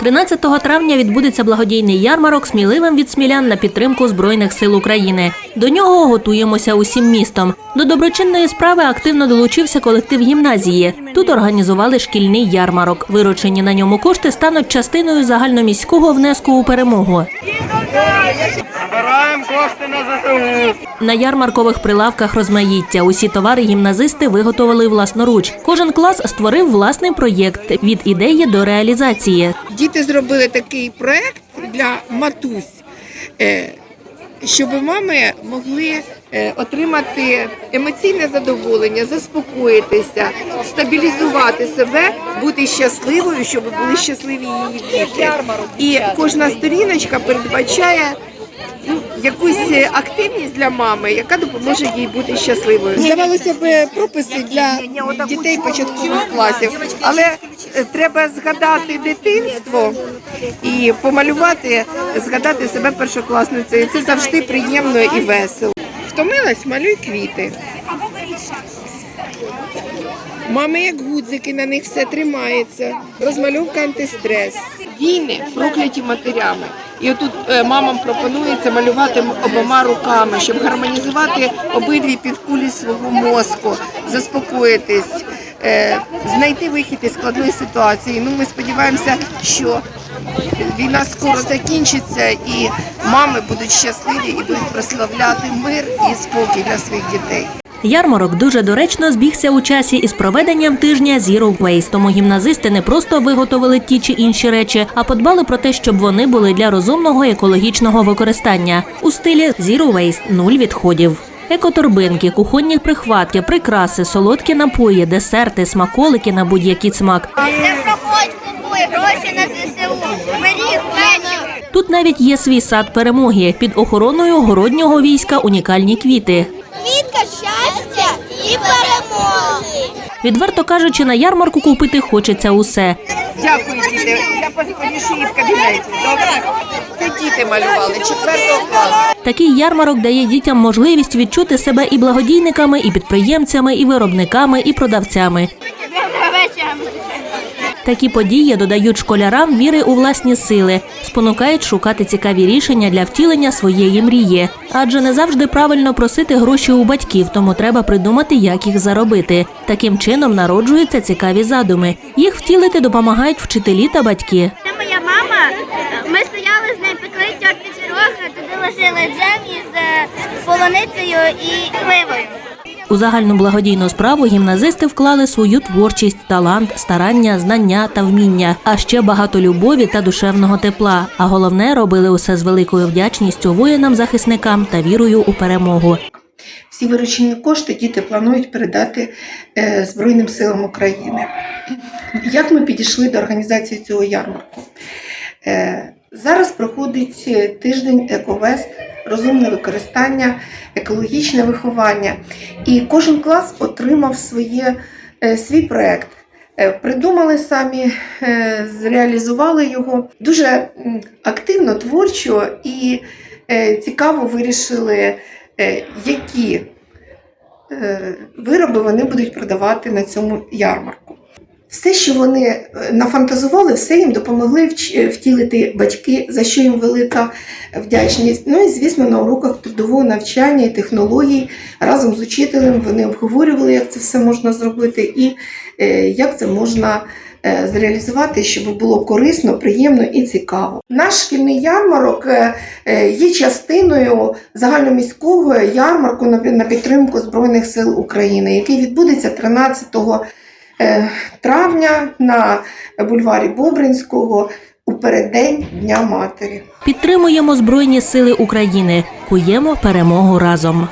13 травня відбудеться благодійний ярмарок сміливим від смілян на підтримку Збройних сил України. До нього готуємося усім містом. До доброчинної справи активно долучився колектив гімназії. Тут організували шкільний ярмарок. Виручені на ньому кошти стануть частиною загальноміського внеску у перемогу. Збираємо кошти на ЗСУ. На ярмаркових прилавках розмаїття. Усі товари гімназисти виготовили власноруч. Кожен клас створив власний проєкт від ідеї до реалізації. Діти зробили такий проект для матусь, е, щоб мами могли е, отримати емоційне задоволення, заспокоїтися, стабілізувати себе, бути щасливою, щоб були щасливі її діти. І кожна сторіночка передбачає. Ну, якусь активність для мами, яка допоможе їй бути щасливою. Здавалося б, прописи для дітей початкових класів, але треба згадати дитинство і помалювати, згадати себе першокласницею. Це завжди приємно і весело. Втомилась, малюй квіти. Мами, як гудзики, на них все тримається. Розмальовка антистрес. Війни прокляті матерями. І отут е, мамам пропонується малювати обома руками, щоб гармонізувати обидві півкулі свого мозку, заспокоїтись, е, знайти вихід із складної ситуації. Ну, ми сподіваємося, що війна скоро закінчиться і мами будуть щасливі і будуть прославляти мир і спокій для своїх дітей. Ярмарок дуже доречно збігся у часі із проведенням тижня Zero Waste. Тому гімназисти не просто виготовили ті чи інші речі, а подбали про те, щоб вони були для розумного екологічного використання у стилі Zero Waste – нуль відходів. Екоторбинки, кухонні прихватки, прикраси, солодкі напої, десерти, смаколики на будь-який смак. Не проходь, купуй гроші на ЗСУ. Пиріг, печиво. Тут навіть є свій сад перемоги під охороною городнього війська унікальні квіти. Квітка щастя і перемоги. Відверто кажучи, на ярмарку купити хочеться усе. Дякую, діти. Я її в кабінеті. Добре? Це діти малювали четвертого класу. Такий ярмарок дає дітям можливість відчути себе і благодійниками, і підприємцями, і виробниками, і продавцями. Такі події додають школярам віри у власні сили, спонукають шукати цікаві рішення для втілення своєї мрії. Адже не завжди правильно просити гроші у батьків, тому треба придумати, як їх заробити. Таким чином народжуються цікаві задуми. Їх втілити допомагають вчителі та батьки. Це моя мама. Ми стояли з нею, пекли тьорти пірог, туди ложили джем із полуницею і сливою. У загальну благодійну справу гімназисти вклали свою творчість, талант, старання, знання та вміння, а ще багато любові та душевного тепла. А головне робили усе з великою вдячністю воїнам-захисникам та вірою у перемогу. Всі виручені кошти діти планують передати е, Збройним силам України. Як ми підійшли до організації цього ярмарку? Е, зараз проходить е, тиждень ековест, розумне використання, екологічне виховання. І кожен клас отримав своє, е, свій проєкт. Е, Придумали самі, е, зреалізували його дуже активно, творчо і цікаво вирішили, які вироби вони будуть продавати на цьому ярмарку. Все, що вони е, нафантазували, все їм допомогли е, втілити батьки, за що їм велика вдячність. Ну і звісно, на уроках трудового навчання і технологій разом з учителем вони обговорювали, як це все можна зробити і е, як це можна зреалізувати, щоб було корисно, приємно і цікаво. Наш шкільний ярмарок є частиною загальноміського ярмарку на підтримку Збройних сил України, який відбудеться 13 е, травня на бульварі Бобринського у переддень Дня Матері. Підтримуємо Збройні сили України, куємо перемогу разом.